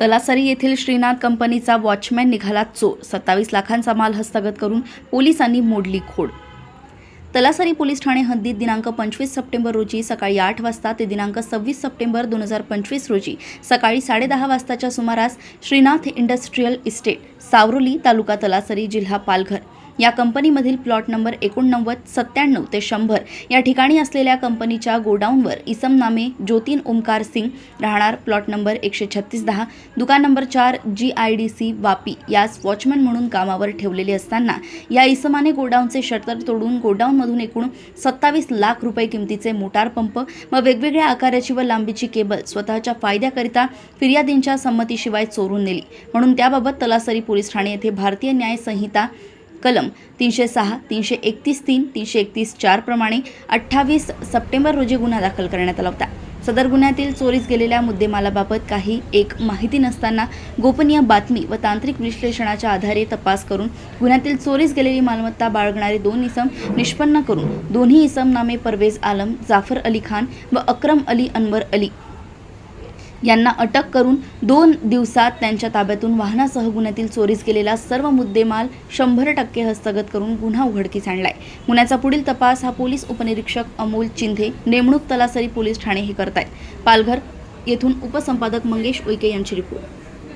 तलासरी येथील श्रीनाथ कंपनीचा वॉचमॅन निघाला चोर. सत्तावीस लाखांचा माल हस्तगत करून पोलिसांनी मोडली खोड. तलासरी पोलीस ठाणे हद्दीत दिनांक पंचवीस सप्टेंबर रोजी सकाळी आठ वाजता ते दिनांक सव्वीस सप्टेंबर दोन हजार पंचवीस रोजी सकाळी साडेदहा वाजताच्या सुमारास श्रीनाथ इंडस्ट्रीयल इस्टेट सावरोली तालुका तलासरी जिल्हा पालघर. या कंपनीमधील प्लॉट नंबर एकोणनव्वद सत्त्याण्णव ते शंभर या ठिकाणी असलेल्या कंपनीच्या गोडाऊनवर इसम नामे ज्योतीन ओमकार सिंग राहणार प्लॉट नंबर एकशे छत्तीस दहा दुकान नंबर चार G I D C Vapi यास वॉचमॅन म्हणून कामावर ठेवलेले असताना या इसमाने गोडाऊनचे शटर तोडून गोडाऊनमधून एकूण सत्तावीस लाख रुपये किमतीचे मोटार पंप व वेगवेगळ्या आकाराची व लांबीची केबल स्वतःच्या फायद्याकरिता फिर्यादींच्या संमतीशिवाय चोरून नेली. म्हणून त्याबाबत तलासरी पोलीस ठाणे येथे भारतीय न्याय संहिता कलम तीनशे सहा तीनशे एकतीस तीन तीनशे एकतीस चारप्रमाणे अठ्ठावीस सप्टेंबर रोजी गुन्हा दाखल करण्यात आला होता. सदर गुन्ह्यातील चोरीस गेलेल्या मुद्देमालाबाबत काही एक माहिती नसताना गोपनीय बातमी व तांत्रिक विश्लेषणाच्या आधारे तपास करून गुन्ह्यातील चोरीस गेलेली मालमत्ता बाळगणारे दोन इसम निष्पन्न करून दोन्ही इसम नामे परवेज आलम जाफर अली खान व अक्रम अली अनवर अली यांना अटक करून दोन दिवसात त्यांच्या ताब्यातून वाहनासह गुन्ह्यातील चोरीस केलेला सर्व मुद्देमाल शंभर टक्के हस्तगत करून गुन्हा उघडकीस आणलाय. गुन्ह्याचा पुढील तपास हा पोलीस उपनिरीक्षक अमोल चिंधे नेमणूक तलासरी पोलीस ठाणे हे करतायत. पालघर येथून उपसंपादक मंगेश उईके यांची रिपोर्ट.